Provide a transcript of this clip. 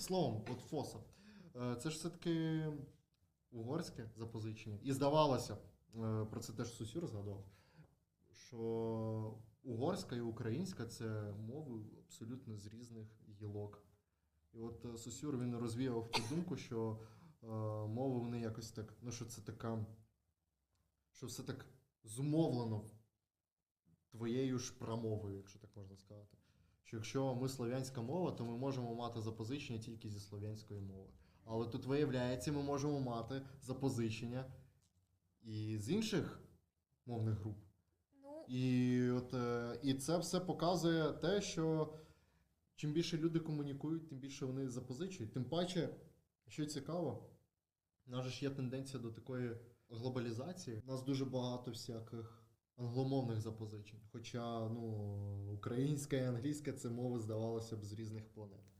Словом, от ФОСа. Е, Це ж все-таки угорське запозичення. І здавалося, е, про це теж Сусюр згадував, що угорська і українська це мови абсолютно з різних гілок. І от е, Сусюр він розвіяв ту думку, що мови вони якось так, ну що це така, що все так зумовлено твоєю ж промовою, якщо так можна сказати. Що якщо ми слов'янська мова, то ми можемо мати запозичення тільки зі слов'янської мови. Але тут виявляється, ми можемо мати запозичення і з інших мовних груп. Ну, І, от, е, і це все показує те, що чим більше люди комунікують, тим більше вони запозичують. Тим паче, що цікаво, у нас ж є тенденція до такої глобалізації. У нас дуже багато всяких англомовних запозичень. Хоча ну, українська і англійська це мови, здавалося б, з різних планет.